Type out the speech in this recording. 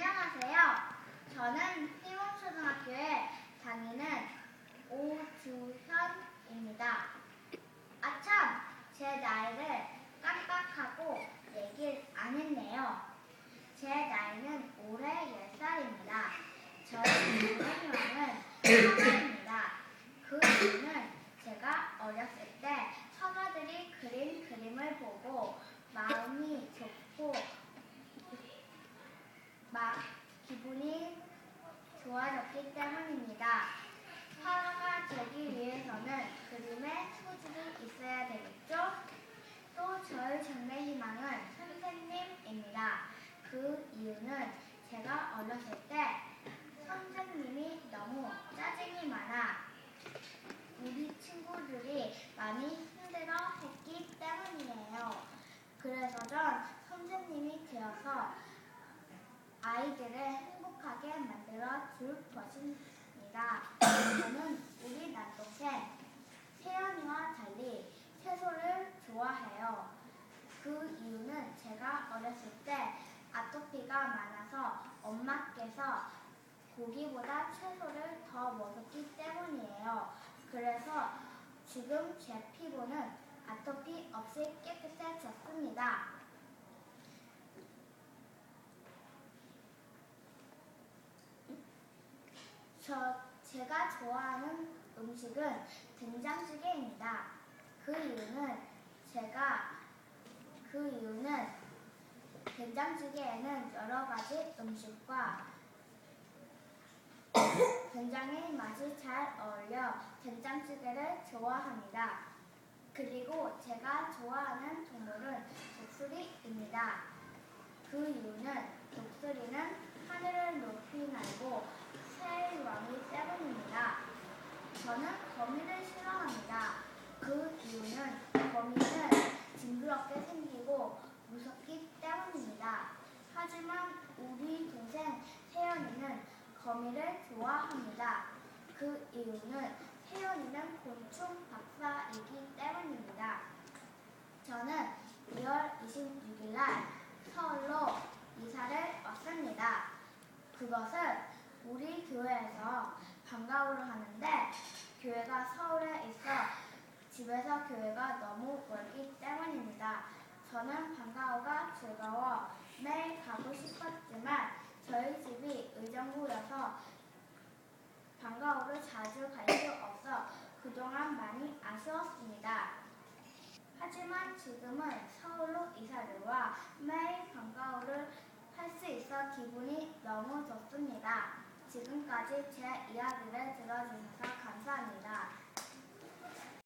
안녕하세요. 저는 희몽초등학교에 다니는 오주현입니다. 아참, 제 나이를 깜빡하고 얘기를 안 했네요. 제 나이는 올해 10살입니다. 저의 부모님은 서가입니다. 그 이유는 제가 어렸을 때 서가들이 그린 그림을 보고 마음이 좋고 막 기분이 좋아졌기 때문입니다. 화가 되기 위해서는 그림에 소질이 있어야 되겠죠? 또 저의 장래 희망은 선생님입니다. 그 이유는 제가 어렸을 때 선생님이 너무 짜증이 많아 우리 친구들이 많이 힘들어 했기 때문이에요. 그래서 전 선생님이 되어서 아이들을 행복하게 만들어 줄 것입니다. 저는 우리 남동생 세연이와 달리 채소를 좋아해요. 그 제가 어렸을 때 아토피가 많아서 엄마께서 고기보다 채소를 더 먹었기 때문이에요. 그래서 지금 제 피부는 아토피 없이 깨끗해졌습니다. 저 제가 좋아하는 음식은 된장찌개입니다. 그 이유는 제가 그 이유는 된장찌개에는 여러 가지 음식과 된장의 맛이 잘 어울려 된장찌개를 좋아합니다. 그리고 제가 좋아하는 동물은 독수리입니다. 그 이유는 독수리는 하늘을 높이 날고 새의 왕이 때문입니다. 저는 거미를 싫어합니다. 그 이유는 거미는 징그럽게 생기고 무섭기 때문입니다. 하지만 우리 동생 세연이는 거미를 좋아합니다. 그 이유는 세연이는 곤충 박사이기 때문입니다. 저는 2월 26일 날 서울로 이사를 왔습니다. 그것은 우리 교회에서 방과후를 하는데 교회가 서울에 있어 집에서 교회가 너무 멀기 때문입니다. 저는 방과후가 즐거워 매일 가고 싶었지만 저희 집이 의정부여서 방과후를 자주 갈 수 없어 그동안 많이 아쉬웠습니다. 하지만 지금은 서울로 이사를 와 매일 방과후를 할 수 있어 기분이 너무 좋습니다. 지금까지 제 이야기를 들어주셔서 감사합니다.